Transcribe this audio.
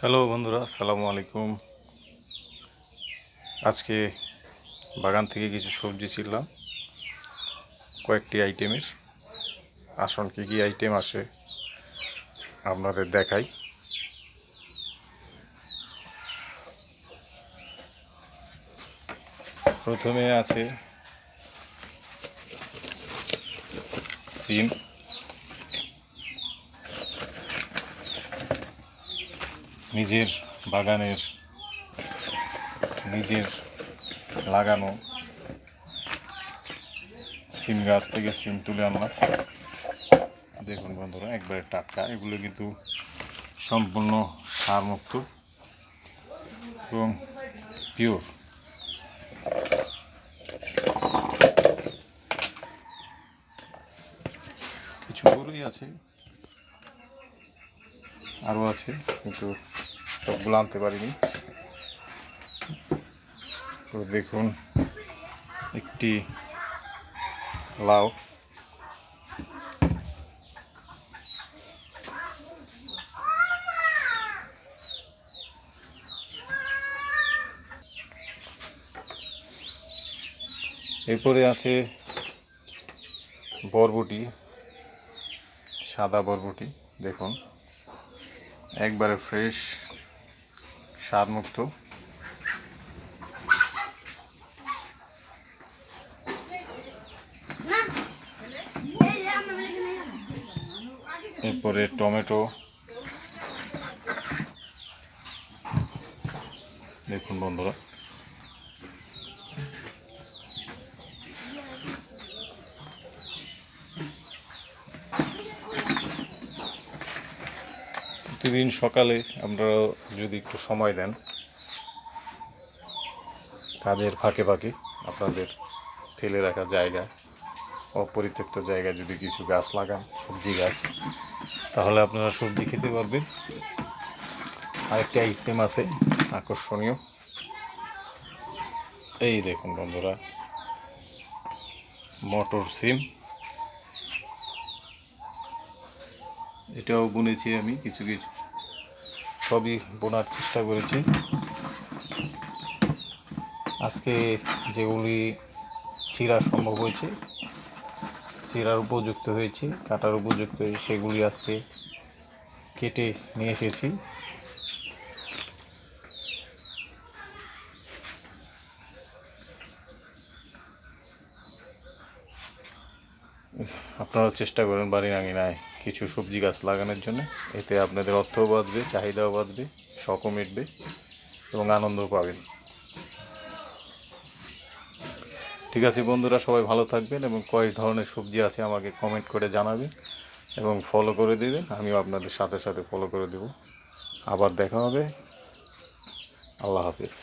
Hello বন্ধুরা, আসসালামু আলাইকুম। আজকে বাগান থেকে কিছু সবজি ছিলাম, কয়েকটি আইটেমের। আসল কী কী আইটেম আসে আপনাদের দেখাই। প্রথমে আছে সিম নিজের বাগানের, নিজের লাগানো সিম গাছ থেকে সিম তুলে আনলাম। দেখুন বন্ধুরা, একবারে টাটকা। এগুলো কিন্তু সম্পূর্ণ সারমুক্ত এবং পিওর কিছু গরুই আছে। আরও আছে, কিন্তু সবগুলো আনতে পারিনি। তো দেখুন, একটি লাউ। এরপরে আছে বরবটি, সাদা বরবটি, দেখুন। একবারে ফ্রেশ স্বাদমুক্ত। এরপরে টমেটো। দেখুন বন্ধুরা। প্রতিদিন সকালে আপনারা যদি একটু সময় দেন, কাজের ফাঁকে ফাঁকে আপনাদের ফেলে রাখা জায়গা, অপরিত্যক্ত জায়গায় যদি কিছু গাছ লাগান, সবজি গাছ, তাহলে আপনারা সবজি খেতে পারবেন। আরেকটি আইটেম আছে আকর্ষণীয়। এই দেখুন বন্ধুরা, মটর সিম। এটাও বুনেছি আমি কিছু কিছু। সবই বোনার চেষ্টা করেছি। আজকে যেগুলি চিরা সম্ভব হয়েছে, চিরার উপযুক্ত হয়েছে, কাটার উপযুক্ত হয়েছে, সেগুলি আজকে কেটে নিয়ে এসেছি। আপনারাও চেষ্টা করেন বাড়ির আঙিনায় কিছু সবজি গাছ লাগানোর জন্য। এতে আপনাদের অর্থও বাঁচবে, চাহিদাও বাঁচবে, শখও মিটবে এবং আনন্দও পাবেন। ঠিক আছে বন্ধুরা, সবাই ভালো থাকবেন এবং কয়েক ধরনের সবজি আছে আমাকে কমেন্ট করে জানাবেন এবং ফলো করে দেবেন। আমিও আপনাদের সাথে সাথে ফলো করে দেব। আবার দেখা হবে। আল্লাহ হাফিজ।